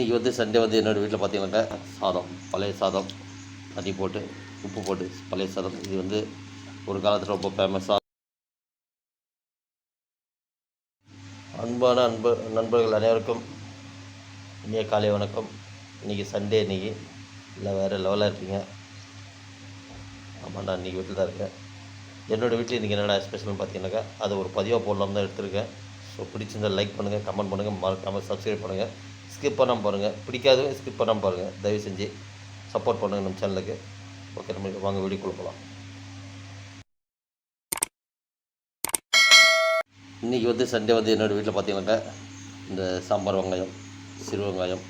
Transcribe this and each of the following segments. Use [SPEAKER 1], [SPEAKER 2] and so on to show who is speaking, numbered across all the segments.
[SPEAKER 1] இன்றைக்கி வந்து சண்டே வந்து என்னோடய வீட்டில் பார்த்தீங்கன்னாக்கா சாதம் பழைய சாதம் தண்ணி போட்டு உப்பு போட்டு பழைய சாதம். இது வந்து ஒரு காலத்தில் ரொம்ப ஃபேமஸாக அன்பான அன்பு நண்பர்கள் அனைவருக்கும் இனிய காலை வணக்கம். இன்றைக்கி சண்டே இன்றைக்கி இல்லை வேறு லெவலாக இருக்கீங்க. ஆமாம் நான் இன்றைக்கி வீட்டில் தான் இருக்கேன். என்னோடய வீட்டில் இன்றைக்கி என்னடா ஸ்பெஷல்னு பார்த்தீங்கன்னாக்கா அது ஒரு பதிவாக போடலாம் தான் எடுத்திருக்கேன். ஸோ பிடிச்சிருந்தால் லைக் பண்ணுங்கள் கமெண்ட் பண்ணுங்கள் மறக்காமல் சப்ஸ்கிரைப் பண்ணுங்கள் ஸ்கிப் பண்ணாமல் பாருங்கள் பிடிக்காதவங்க ஸ்கிப் பண்ணாமல் பாருங்கள் தயவு செஞ்சு சப்போர்ட் பண்ணுங்கள் நம்ம சேனலுக்கு ஓகே நம்ம வாங்க வீடியோ கொடுக்கலாம் இன்றைக்கி வந்து சண்டே வந்து என்னோடய வீட்டில் பார்த்தீங்கன்னாக்கா இந்த சாம்பார் வெங்காயம் சிறு வெங்காயம்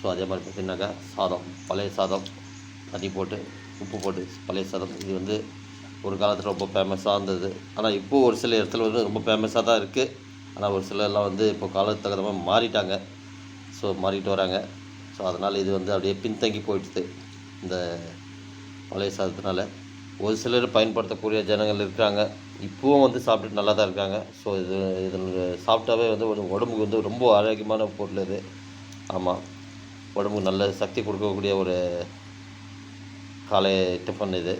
[SPEAKER 1] ஸோ அதே மாதிரி பார்த்தீங்கன்னாக்கா சாதம் பழைய சாதம் தண்ணி போட்டு உப்பு போட்டு பழைய சாதம். இது வந்து ஒரு காலத்தில் ரொம்ப ஃபேமஸாக இருந்தது. ஆனால் இப்போது ஒரு சில இடத்துல வந்து ரொம்ப ஃபேமஸாக தான் இருக்குது ஆனால் ஒரு சிலர்லாம் வந்து இப்போ காலத்துக்கு தகுந்த மாதிரி மாறிட்டாங்க. ஸோ மாறிக்கிட்டு வராங்க. ஸோ அதனால் இது வந்து அப்படியே பின்தங்கி போயிடுது இந்த பழைய சாதத்தினால ஒரு சிலர் பயன்படுத்தக்கூடிய ஜனங்கள் இருக்கிறாங்க. இப்போவும் வந்து சாப்பிட்டு நல்லா தான் இருக்காங்க. ஸோ இது இதில் சாப்பிட்டாவே வந்து உடம்புக்கு வந்து ரொம்ப ஆரோக்கியமான பொருள் இது. ஆமாம் உடம்புக்கு நல்ல சக்தி கொடுக்கக்கூடிய ஒரு காலை டிஃபன் இது.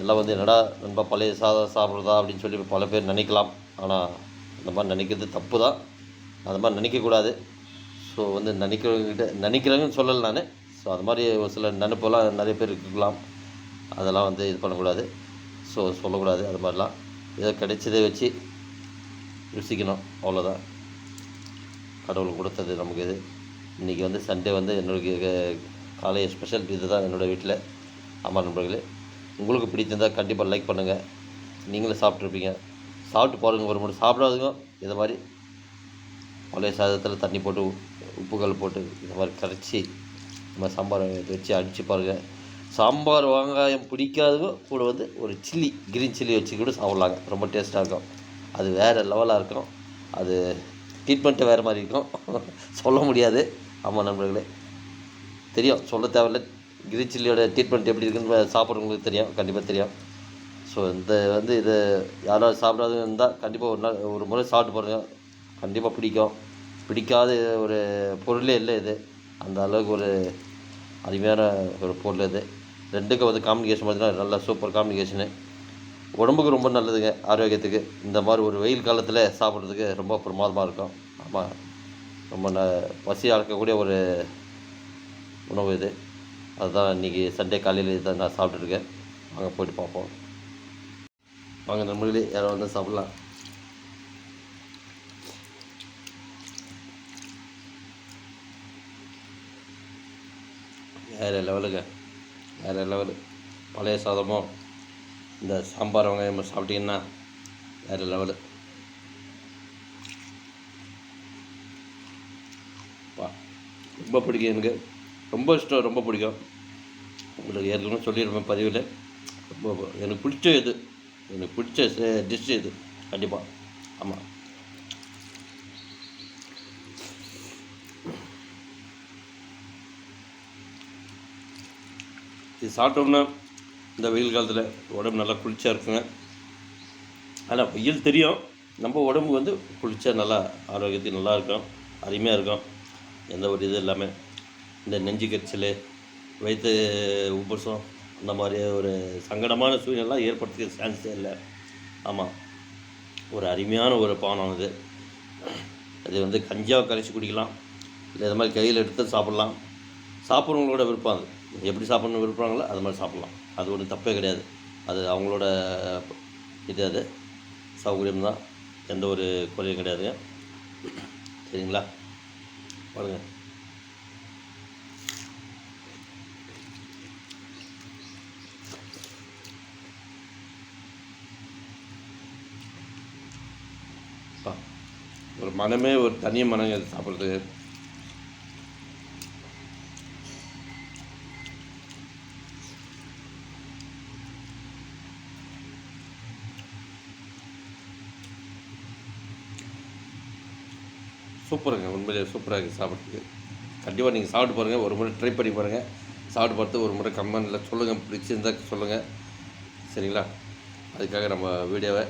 [SPEAKER 1] எல்லாம் வந்து என்னடா நண்பா பழைய சாதம் சாப்பிட்றதா அப்படின்னு சொல்லி பல பேர் நினைக்கலாம். ஆனால் அந்த மாதிரி நினைக்கிறது தப்பு தான். அந்த மாதிரி நினைக்கக்கூடாது. ஸோ வந்து நினைக்கிறவங்ககிட்ட நினைக்கிறவங்கன்னு சொல்லலை நான். ஸோ அது மாதிரி ஒரு சில நினைப்பெல்லாம் நிறைய பேர் இருக்கலாம். அதெல்லாம் வந்து இது பண்ணக்கூடாது. ஸோ சொல்லக்கூடாது. அது மாதிரிலாம் ஏதோ கிடைச்சதை வச்சு ருசிக்கணும். அவ்வளோதான். கடவுள் கொடுத்தது நமக்கு இது. இன்றைக்கி வந்து சண்டே வந்து என்னுடைய காலை ஸ்பெஷல் இது தான் என்னோடய வீட்டில் ஆமாம் நண்பர்களே. உங்களுக்கு பிடிச்சிருந்தால் கண்டிப்பாக லைக் பண்ணுங்கள் நீங்களும் சாப்பிட்ருப்பீங்க. சாப்பிட்டு பாருங்கள் ஒரு முறை சாப்பிடாதுங்க. இதை மாதிரி பழைய சாதத்தில் தண்ணி போட்டு உப்புகள் போட்டு இந்த மாதிரி கரைச்சி இந்த மாதிரி சாம்பார் வச்சு அடித்து பாருங்கள் சாம்பார் வெங்காயம் பிடிக்காதவங்க கூட வந்து ஒரு சில்லி க்ரீன் சில்லி வச்சு கூட சாப்பிட்லாங்க. ரொம்ப டேஸ்ட்டாக இருக்கும். அது வேறு லெவலாக இருக்கும். அது ட்ரீட்மெண்ட்டு வேறு மாதிரி இருக்கும். சொல்ல முடியாது. ஆமாம் நண்பர்களே. தெரியும். சொல்ல தேவையில்ல. கிரீன் சில்லியோட ட்ரீட்மெண்ட் எப்படி இருக்குன்னு சாப்பிட்றவங்களுக்கு தெரியும். கண்டிப்பாக தெரியும். ஸோ இந்த வந்து இது யாராவது சாப்பிடாதவங்க இருந்தால் கண்டிப்பாக ஒரு நாள் ஒரு முறை சாப்பிட்டு பாருங்கள் கண்டிப்பாக பிடிக்கும். பிடிக்காத ஒரு பொருளே இல்லை இது. அந்த அளவுக்கு ஒரு அருமையான ஒரு பொருள் இது. ரெண்டுக்கும் வந்து காம்பினேஷன் பார்த்தீங்கன்னா நல்ல சூப்பர் காம்பினேஷனு உடம்புக்கு ரொம்ப நல்லதுங்க ஆரோக்கியத்துக்கு. இந்த மாதிரி ஒரு வெயில் காலத்தில் சாப்பிட்றதுக்கு ரொம்ப பிரமாதமாக இருக்கும். ஆமாம் ரொம்ப ந பசி அடக்கக்கூடிய ஒரு உணவு இது. அதுதான் இன்றைக்கி சண்டே காலையில் இதை நான் சாப்பிட்ருக்கேன் வாங்க போயிட்டு பார்ப்போம். வாங்க நம்மளே யாரோ வந்து சாப்பிட்லாம். வேறு லெவலுங்க வேறு லெவலு பழைய சாதமோ இந்த சாம்பார் வெங்காயம் சாப்பிட்டீங்கன்னா வேறு லெவலு ரொம்ப பிடிக்கும் எனக்கு. ரொம்ப இஷ்டம் ரொம்ப பிடிக்கும். உங்களுக்கு ஏற்கனவே சொல்லியிருப்பேன் பதிவில். ரொம்ப எனக்கு பிடிச்ச இது. எனக்கு பிடிச்ச டிஷ் இது. கண்டிப்பாக ஆமாம் இது சாப்பிட்டோம்னா இந்த வெயில் காலத்தில் உடம்பு நல்லா குளிர்ச்சியாக இருக்குங்க. ஆனால் வெயில் தெரியும். நம்ம உடம்பு வந்து குளிர்ச்சியாக நல்லா ஆரோக்கியத்துக்கு நல்லா இருக்கும். அருமையாக இருக்கும். எந்த ஒரு இது இல்லாமல் இந்த நெஞ்சு கரிச்சல் வயிற்று உபசம் அந்த மாதிரி ஒரு சங்கடமான சூழ்நிலாம் ஏற்படுத்துக்க சான்ஸே இல்லை. ஆமாம் ஒரு அருமையான ஒரு பானம் இது அது வந்து கஞ்சியாக கரைச்சி குடிக்கலாம். இல்லை இது மாதிரி கையில் எடுத்து சாப்பிட்லாம். சாப்பிட்றவங்களோட விருப்பம் அது. எப்படி சாப்பிட்ணுன்னு விரும்புகிறாங்களோ அது மாதிரி சாப்பிட்லாம். அது ஒன்றும் தப்பே கிடையாது. அது அவங்களோட இது அது. சௌகரியம் தான். எந்த ஒரு குறையும் கிடையாதுங்க. சரிங்களா? பாருங்கள் அப்பா, ஒரு மனமே ஒரு தனி மனங்க சாப்பிட்றது சூப்பருங்க. உண்மையிலே சூப்பராக இருக்குது சாப்பிட்றதுக்கு. கண்டிப்பாக நீங்கள் சாப்பிட்டு பாருங்கள் ஒரு முறை ட்ரை பண்ணி பாருங்கள் சாப்பிட்டு பார்த்து ஒரு முறை கமெண்டில் சொல்லுங்கள் பிடிச்சிருந்தா சொல்லுங்கள் சரிங்களா? அதுக்காக நம்ம வீடியோவை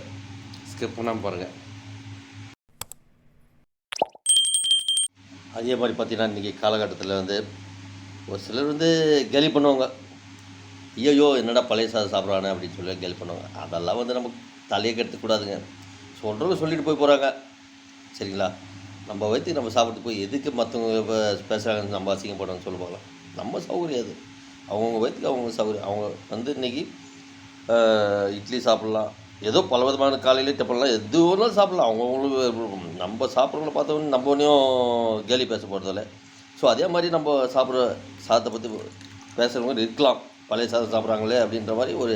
[SPEAKER 1] ஸ்கிப் பண்ணாமல் பாருங்கள் அதே மாதிரி பார்த்தீங்கன்னா இன்றைக்கி காலகட்டத்தில் வந்து ஒரு சிலர் வந்து கேலி பண்ணுவாங்க. ஐயோ என்னடா பழைய சாதம் சாப்பிட்றானே அப்படின்னு சொல்லி கேலி பண்ணுவாங்க. அதெல்லாம் வந்து நமக்கு தலையை கெடுத்துக்கூடாதுங்க சொல்கிறவங்க சொல்லிட்டு போய் போகிறாங்க சரிங்களா? நம்ம வயிற்றுக்கு நம்ம சாப்பிட்டு போய் எதுக்கு மற்றவங்க இப்போ நம்ம அசிங்கப்படுறோம்னு சொல்ல போகலாம் நம்ம சௌகரியம் அது. அவங்கவுங்க வயிற்றுக்கு அவங்க சௌகரியம். அவங்க வந்து இன்றைக்கி இட்லி சாப்பிட்லாம். ஏதோ பல விதமான காலையில் டிஃபன்லாம் எது ஒன்றும் சாப்பிட்லாம். அவங்கவுங்களுக்கு நம்ம சாப்பிட்றவங்கள பார்த்தவொடனே நம்ம ஒன்றையும் கேலி பேச போகிறதில்ல ஸோ அதே மாதிரி நம்ம சாப்பிட்ற சாதத்தை பற்றி பேசுகிறவங்க இருக்கலாம். பழைய சாதம் சாப்பிட்றாங்களே அப்படின்ற மாதிரி ஒரு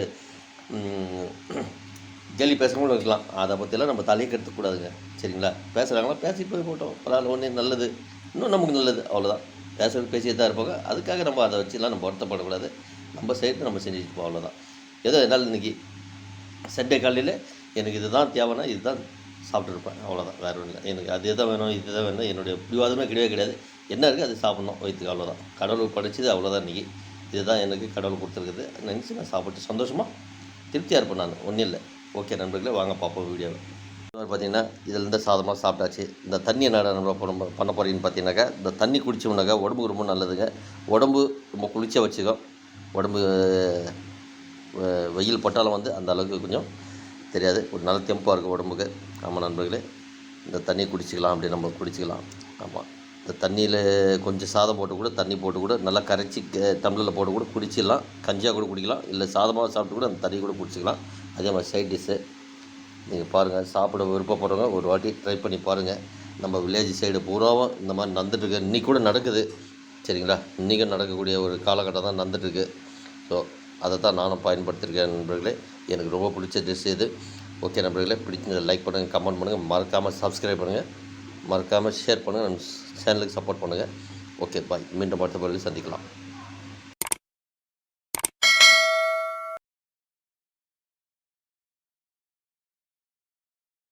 [SPEAKER 1] கேள்வி பேசுகிறவங்களும் இருக்கலாம். அதை பற்றிலாம் நம்ம தலையை கெடுத்துக்கூடாதுங்க சரிங்களா? பேசுகிறாங்களா பேசி போய் போட்டோம். பரவாயில்ல ஒன்றே நல்லது. இன்னும் நமக்கு நல்லது. அவ்வளோதான் பேசுகிறது பேசியே தான் இருப்பாங்க. அதுக்காக நம்ம அதை வச்சுலாம் நம்ம வருத்தப்படக்கூடாது. நம்ம சேர்த்து நம்ம செஞ்சுட்டு போவோம். அவ்வளோதான் ஏதோ என்னால் இன்றைக்கி சண்டே காலையில் எனக்கு இதுதான் தேவைன்னா இதுதான் சாப்பிட்ருப்பேன் அவ்வளோதான் வேறு ஒன்றும் இல்லை. எனக்கு அது எதாவது வேணும் இது தான் வேணும் என்னுடைய பிடிவாதமே கிடையவே கிடையாது. என்ன இருக்குது அது சாப்பிட்ணும். வயிற்றுக்கு அவ்வளோதான் கடவுள் படைச்சது அவ்வளோதான் இன்றைக்கி இதுதான் எனக்கு கடவுள் கொடுத்துருக்குது நினச்சி நான் சாப்பிட்டு சந்தோஷமாக திருப்தியாக இருப்பேன் நான். ஒன்றும் இல்லை. ஓகே நண்பர்களே வாங்க பார்ப்போம் வீடியோவை. பார்த்தீங்கன்னா இதில் இருந்து சாதமாக சாப்பிட்டாச்சு. இந்த தண்ணி என்ன நம்ம பண்ண பண்ண போகிறீங்கன்னு பார்த்தீங்கன்னாக்கா இந்த தண்ணி குடிச்சோம்னாக்கா உடம்புக்கு ரொம்ப நல்லதுங்க. உடம்பு ரொம்ப குளிர்ச்சியாக வச்சுக்கும். உடம்பு வெயில் பட்டாலும் வந்து அந்த அளவுக்கு கொஞ்சம் தெரியாது. ஒரு நல்ல தெம்பாக இருக்கும் உடம்புக்கு. ஆமாம் நண்பர்களே இந்த தண்ணி குடிச்சிக்கலாம் அப்படி நம்ம குடிச்சிக்கலாம். ஆமாம் இந்த தண்ணியில் கொஞ்சம் சாதம் போட்டு கூட தண்ணி போட்டு கூட நல்லா கரைச்சி க- டம்ளரில் போட்டு கூட குடிச்சிடலாம். கஞ்சியாக கூட குடிக்கலாம். இல்லை சாதமாக சாப்பிட்டு கூட அந்த தண்ணி கூட குடிச்சிக்கலாம். அதே மாதிரி சைட் டிஷ்ஷு நீங்கள் பாருங்கள் சாப்பிட விருப்பப்படுறவங்க ஒரு வாட்டி ட்ரை பண்ணி பாருங்கள் நம்ம வில்லேஜ் சைடு பூராவும் இந்த மாதிரி நடந்துட்டுருக்கு இன்றைக்கி கூட நடக்குது. சரிங்களா? இன்றைக்கும் நடக்கக்கூடிய ஒரு காலகட்டம் தான் நடந்துட்டுருக்கு ஸோ அதை தான் நானும் பயன்படுத்தியிருக்கேன் நண்பர்களே. எனக்கு ரொம்ப பிடிச்ச டிஷ் இது. ஓகே நண்பர்களே பிடிச்சதை லைக் பண்ணுங்கள் கமெண்ட் பண்ணுங்கள் மறக்காமல் சப்ஸ்கிரைப் பண்ணுங்கள் மறக்காமல் ஷேர் பண்ணுங்கள் நம்ம சேனலுக்கு சப்போர்ட் பண்ணுங்கள் ஓகே பாய் மீண்டும் அடுத்த பிறகு சந்திக்கலாம்.